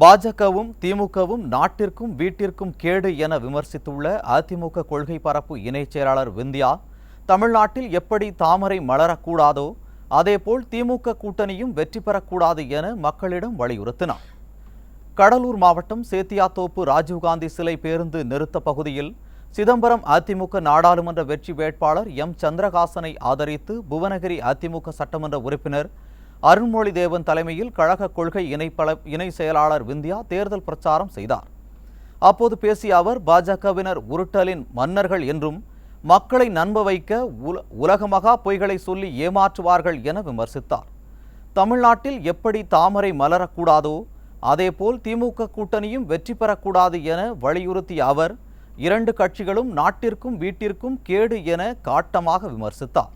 பாஜகவும் திமுகவும் நாட்டிற்கும் வீட்டிற்கும் கேடு என விமர்சித்துள்ள அதிமுக கொள்கை பரப்பு இணைச் செயலாளர் விந்தியா தமிழ்நாட்டில் எப்படி தாமரை மலரக்கூடாதோ அதேபோல் திமுக கூட்டணியும் வெற்றி பெறக்கூடாது என மக்களிடம் வலியுறுத்தினார். கடலூர் மாவட்டம் சேத்தியாத்தோப்பு ராஜீவ்காந்தி சிலை பேருந்து நிறுத்த பகுதியில் சிதம்பரம் அதிமுக நாடாளுமன்ற வெற்றி வேட்பாளர் எம். சந்திரகாசனை ஆதரித்து புவனகிரி அதிமுக சட்டமன்ற உறுப்பினர் அருண்மொழி தேவன் தலைமையில் கழக கொள்கை இணைப்பள இணை செயலாளர் விந்தியா தேர்தல் பிரச்சாரம் செய்தார். அப்போது பேசிய அவர் பாஜகவினர் உருட்டலின் மன்னர்கள் என்றும் மக்களை நம்ப வைக்க உல உலகமகா பொய்களை சொல்லி ஏமாற்றுவார்கள் என விமர்சித்தார். தமிழ்நாட்டில் எப்படி தாமரை மலரக்கூடாதோ அதேபோல் திமுக கூட்டணியும் வெற்றி பெறக்கூடாது என வலியுறுத்திய அவர் இரண்டு கட்சிகளும் நாட்டிற்கும் வீட்டிற்கும் கேடு என காட்டமாக விமர்சித்தார்.